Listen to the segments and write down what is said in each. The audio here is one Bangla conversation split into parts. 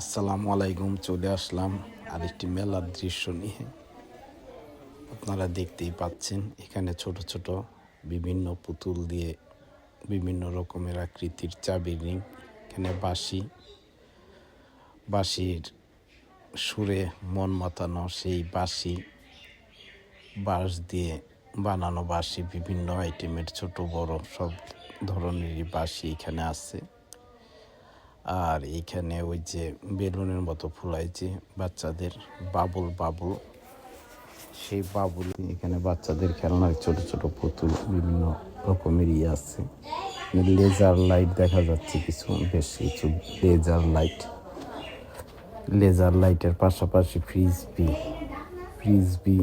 আসসালামু আলাইকুম, চলে আসলাম আরেকটি মেলার দৃশ্য নিয়ে। আপনারা দেখতেই পাচ্ছেন, এখানে ছোট ছোট বিভিন্ন পুতুল দিয়ে বিভিন্ন রকমের আকৃতির চাবি, রিং, এখানে বাঁশি, বাঁশির সুরে মন মাতানো সেই বাঁশি, বাঁশ দিয়ে বানানো বাঁশি, বিভিন্ন আইটেমের ছোট, বড় সব ধরনেরই বাঁশি এখানে আছে। আর এইখানে ওই যে বেলুনের মতো ফুলাইছে বাচ্চাদের বাবুল বাবুল। সেই বাবুল এখানে বাচ্চাদের খেলনার ছোট ছোট পুতুল বিভিন্ন রকমের ইয়ে আছে। লেজার লাইট দেখা যাচ্ছে কিছু, বেশ কিছু লেজার লাইট। লেজার লাইটের পাশাপাশি ফ্রিজবি ফ্রিজবি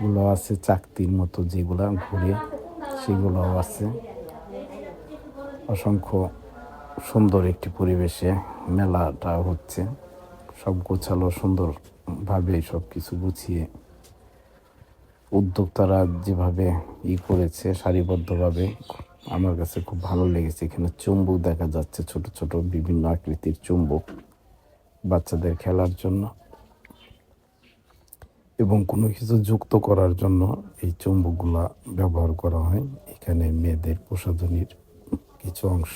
গুলো আছে চাকতির মতো যেগুলা ঘুরে সেগুলোও আছে। অসংখ্য সুন্দর একটি পরিবেশে মেলাটা হচ্ছে। সব গোছালো, সুন্দরভাবে সব কিছু গুছিয়ে উদ্যোক্তারা যেভাবে ই করেছে, সারিবদ্ধভাবে, আমার কাছে খুব ভালো লেগেছে। এখানে চুম্বক দেখা যাচ্ছে, ছোট ছোট বিভিন্ন আকৃতির চুম্বক বাচ্চাদের খেলার জন্য এবং কোনো কিছু যুক্ত করার জন্য এই চুম্বকগুলা ব্যবহার করা হয়। এখানে মেয়েদের প্রসাধনীর কিছু অংশ।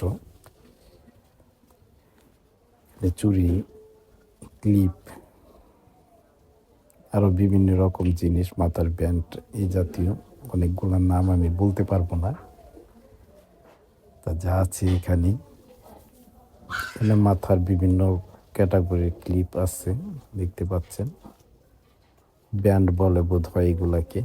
চুড়ি ক্লিপ আরও বিভিন্ন রকম জিনিস, মাথার ব্যান্ড, এই জাতীয় অনেকগুলোর নাম আমি বলতে পারব না। তা যা আছে এখানে। এখানে মাথার বিভিন্ন ক্যাটাগরির ক্লিপ আছে, দেখতে পাচ্ছেন। ব্যান্ড বলে বোধ হয় এগুলাকে।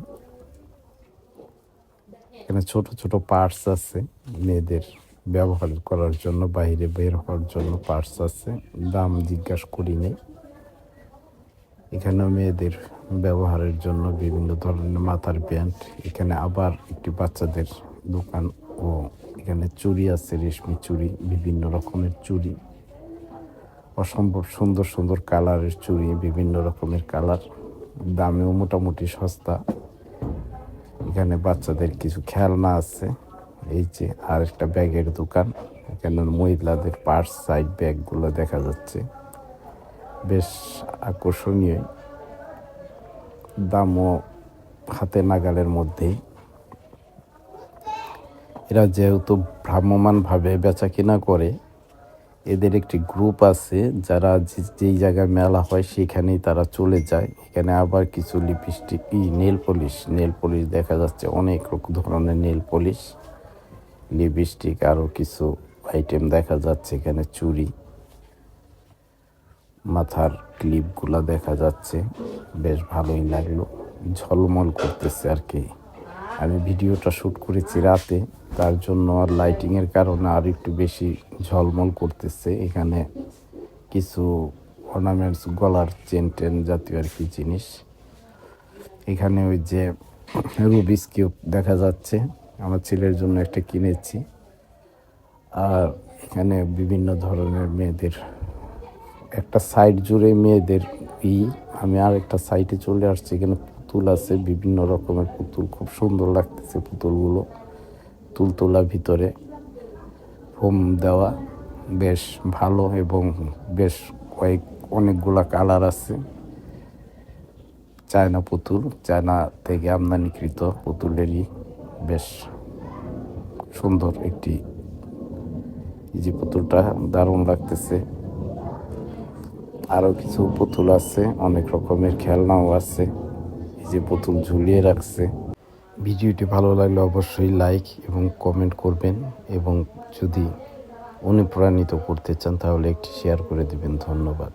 এখানে ছোট ছোট পার্টস আছে মেয়েদের। ব্যবহার করার জন্য, বাইরে বের হওয়ার জন্য পার্টস আছে। দাম জিজ্ঞাসা করি নেই। এখানে মেয়েদের ব্যবহারের জন্য বিভিন্ন ধরনের মাথার ব্যান্ড এখানে আবার একটি বাচ্চাদের দোকান ও এখানে চুড়ি আছে, রেশমি চুড়ি, বিভিন্ন রকমের চুড়ি। অসম্ভব সুন্দর সুন্দর কালারের চুড়ি, বিভিন্ন রকমের কালার। দামেও মোটামুটি সস্তা। এখানে বাচ্চাদের কিছু খেলনা আছে। এই যে আর একটা ব্যাগের দোকান, এখানে মহিলাদের পার্স সাইড ব্যাগগুলো দেখা যাচ্ছে। বেশ আকর্ষণীয়। দামও হাতে নাগালের মধ্যেই। এরা যেহেতু ভ্রাম্যমানভাবে বেচা কিনা করে, এদের একটি গ্রুপ আছে যারা যেই জায়গায় মেলা হয় সেখানেই তারা চলে যায়। এখানে আবার কিছু লিপস্টিক, ই, নেল পলিশ। নেল পলিশ দেখা যাচ্ছে অনেক ধরনের নেল পলিশ। লিপস্টিক আরও কিছু আইটেম দেখা যাচ্ছে এখানে চুড়ি মাথার ক্লিপগুলো দেখা যাচ্ছে। বেশ ভালোই লাগল। ঝলমল করতেছে আর কি। আমি ভিডিওটা শ্যুট করেছি রাতে, তার জন্য আর লাইটিংয়ের কারণে আর একটু বেশি ঝলমল করতেছে। এখানে কিছু অর্নামেন্টস গলার চেন টেন জাতীয় আর কি জিনিস। এখানে ওই যে রুবিস কিউব দেখা যাচ্ছে। আমার ছেলের জন্য একটা কিনেছি। আর এখানে বিভিন্ন ধরনের মেয়েদের, একটা সাইড জুড়ে মেয়েদের ই, আমি আর একটা সাইডে চলে আসছি। এখানে পুতুল আছে, বিভিন্ন রকমের পুতুল, খুব সুন্দর লাগতেছে পুতুলগুলো। তুলতোলা ভিতরে ফোম দেওয়া, বেশ ভালো এবং বেশ কয়েক, অনেকগুলা কালার আছে। চায়না পুতুল, চায়না থেকে আমদানিকৃত পুতুলেরই বেশ সুন্দর একটি যে পুতুলটা, দারুণ লাগতেছে। আরও কিছু পুতুল আছে, অনেক রকমের খেলনাও আছে, এই যে পুতুল ঝুলিয়ে রাখছে। ভিডিওটি ভালো লাগলে অবশ্যই লাইক এবং কমেন্ট করবেন এবং যদি অনুপ্রাণিত করতে চান তাহলে একটি শেয়ার করে দিবেন। ধন্যবাদ।